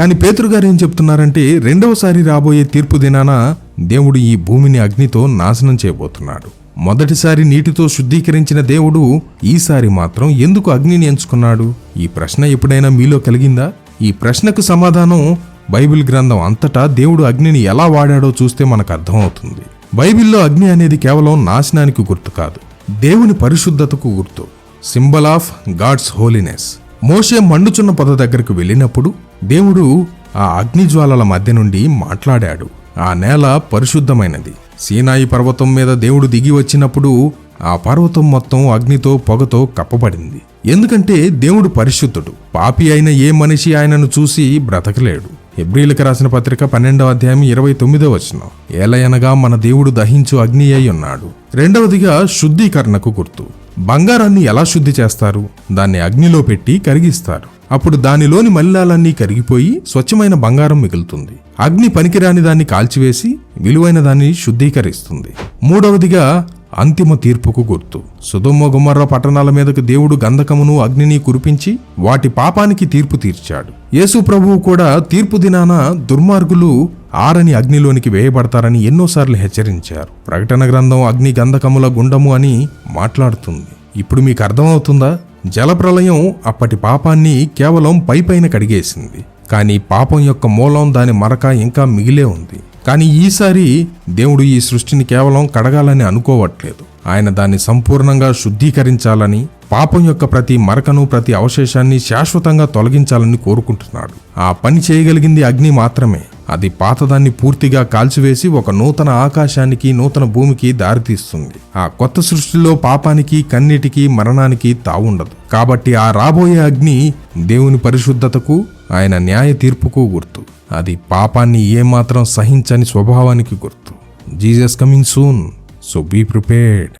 కానీ పేతురు గారు ఏం చెప్తున్నారంటే రెండవసారి రాబోయే తీర్పు దినాన దేవుడు ఈ భూమిని అగ్నితో నాశనం చేయబోతున్నాడు. మొదటిసారి నీటితో శుద్ధీకరించిన దేవుడు ఈసారి మాత్రం ఎందుకు అగ్నిని ఎంచుకున్నాడు? ఈ ప్రశ్న ఎప్పుడైనా మీలో కలిగిందా? ఈ ప్రశ్నకు సమాధానం బైబిల్ గ్రంథం అంతటా దేవుడు అగ్నిని ఎలా వాడాడో చూస్తే మనకు అర్థమవుతుంది. బైబిల్లో అగ్ని అనేది కేవలం నాశనానికి గుర్తు కాదు దేవుని పరిశుద్ధతకు గుర్తు. Symbol of God's holiness. మోషే మండుచున్న పొద దగ్గరకు వెళ్ళినప్పుడు దేవుడు ఆ అగ్నిజ్వాలల మధ్య నుండి మాట్లాడాడు. ఆ నేల పరిశుద్ధమైనది. సీనాయి పర్వతం మీద దేవుడు దిగి వచ్చినప్పుడు ఆ పర్వతం మొత్తం అగ్నితో పొగతో కప్పబడింది. ఎందుకంటే దేవుడు పరిశుద్ధుడు. పాపి అయిన ఏ మనిషి ఆయనను చూసి బ్రతకలేడు. హెబ్రిలకు రాసిన పత్రిక పన్నెండవ అధ్యాయం ఇరవై తొమ్మిదో వచనం. ఏలయనగా మన దేవుడు దహించు అగ్ని అయి ఉన్నాడు. రెండవదిగా శుద్ధీకరణకు గుర్తు. బంగారాన్ని ఎలా శుద్ధి చేస్తారు? దాన్ని అగ్నిలో పెట్టి కరిగిస్తారు. అప్పుడు దానిలోని మలినాలన్నీ కరిగిపోయి స్వచ్ఛమైన బంగారం మిగులుతుంది. అగ్ని పనికిరాని దాన్ని కాల్చివేసి విలువైన దాన్ని శుద్ధీకరిస్తుంది. మూడవదిగా అంతిమ తీర్పుకు గుర్తు. సుధుమ్మ గుమ్మర్ర పట్టణాల మీదకు దేవుడు గంధకమును అగ్నిని కురిపించి వాటి పాపానికి తీర్పు తీర్చాడు. యేసు ప్రభువు కూడా తీర్పు దినాన దుర్మార్గులు ఆరని అగ్నిలోనికి వేయబడతారని ఎన్నోసార్లు హెచ్చరించారు. ప్రకటన గ్రంథం అగ్ని గంధకముల గుండము అని మాట్లాడుతుంది. ఇప్పుడు మీకు అర్థమవుతుందా? జలప్రలయం అప్పటి పాపాన్ని కేవలం పైపైన కడిగేసింది. కానీ పాపం యొక్క మూలం దాని మరక ఇంకా మిగిలే ఉంది. కానీ ఈసారి దేవుడు ఈ సృష్టిని కేవలం కడగాలని అనుకోవట్లేదు. ఆయన దాన్ని సంపూర్ణంగా శుద్ధీకరించాలని పాపం యొక్క ప్రతి మరకను ప్రతి అవశేషాన్ని శాశ్వతంగా తొలగించాలని కోరుకుంటున్నాడు. ఆ పని చేయగలిగింది అగ్ని మాత్రమే. అది పాతదాన్ని పూర్తిగా కాల్చివేసి ఒక నూతన ఆకాశానికి నూతన భూమికి దారితీస్తుంది. ఆ కొత్త సృష్టిలో పాపానికి కన్నీటికి మరణానికి తావుండదు. కాబట్టి ఆ రాబోయే అగ్ని దేవుని పరిశుద్ధతకు ఆయన న్యాయ తీర్పుకు గుర్తు. అది పాపాన్ని ఏమాత్రం సహించని స్వభావానికి గుర్తు. Jesus coming soon so be prepared.